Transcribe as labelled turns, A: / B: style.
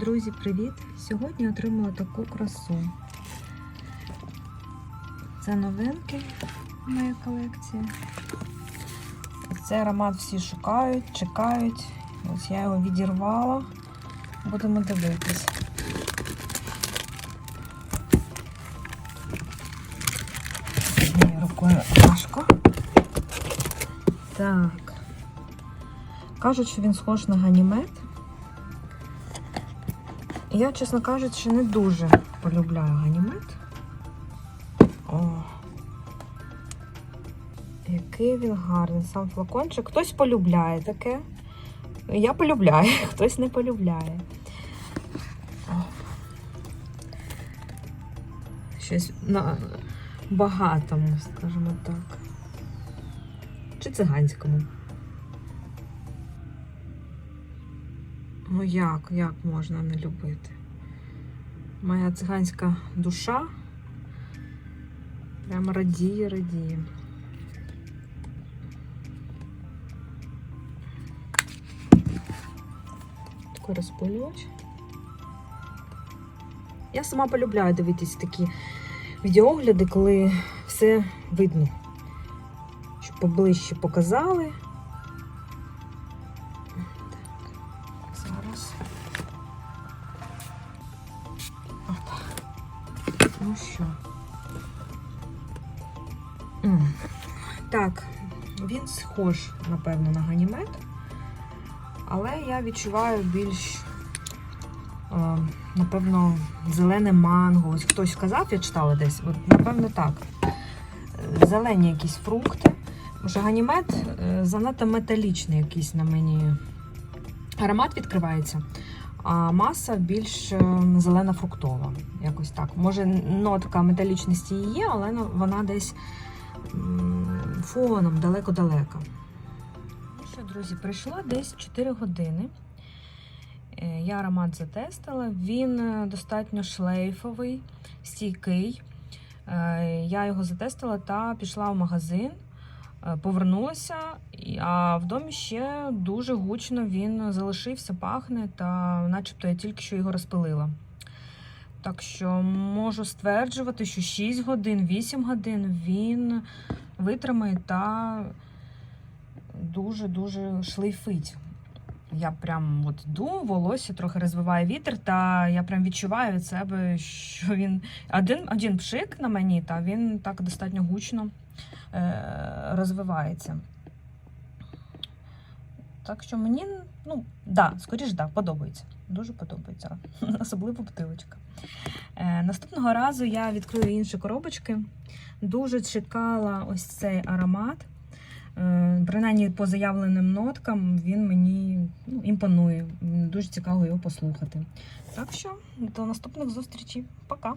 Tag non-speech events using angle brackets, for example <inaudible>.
A: Друзі, привіт! Сьогодні отримала таку красу. Це новинки моя колекція. Цей аромат всі шукають, чекають. Ось я його відірвала. Будемо дивитись. Моєю рукою важко. Так. Кажуть, що він схож на ганімет. Я, чесно кажучи, не дуже полюбляю ганімет. О, який він гарний, сам флакончик. Хтось полюбляє таке. Я полюбляю, <laughs> хтось не полюбляє. О. Щось на багатому, скажімо так. Чи циганському. Ну як, як можна не любити? Моя циганська душа прямо радіє, радіє. Такий розпилювач. Я сама полюбляю дивитись такі відеогляди, коли все видно. Щоб поближче показали. Зараз. Опа. Ну що. Так, він схож, напевно, на ганімет, але я відчуваю більш, е, напевно, зелене манго. Ось хтось сказав, я читала десь, от, напевно, так. Е, Зелені якісь фрукти. Може, ганімет е, занадто металічний якийсь на мені аромат відкривається, а маса більш е, зелена фруктова. Якось так. Може, нотка металічності є, але ну, вона десь фоном далеко-далеко. Ну що, друзі, пройшло десь 4 години. Е, Я аромат затестила. Він е, достатньо шлейфовий, стійкий. Я його затестила та пішла в магазин. Е, Повернулася, а в домі ще дуже гучно він залишився, пахне, та начебто я тільки що його розпилила. Так що можу стверджувати, що 6 годин, 8 годин він витримає та дуже-дуже шлейфить. Я прям от ду, волосся трохи розвиває вітер, та я прям відчуваю від себе, що він один, один пшик на мені, та він так достатньо гучно розвивається. Так що мені, ну, да, скоріш, да, подобається. Дуже подобається. <laughs> Особливо бутилочка. Е, наступного разу я відкрию інші коробочки. Дуже чекала ось цей аромат. Е, принаймні, по заявленим ноткам він мені ну, імпонує. Дуже цікаво його послухати. Так що, до наступних зустрічей. Пока!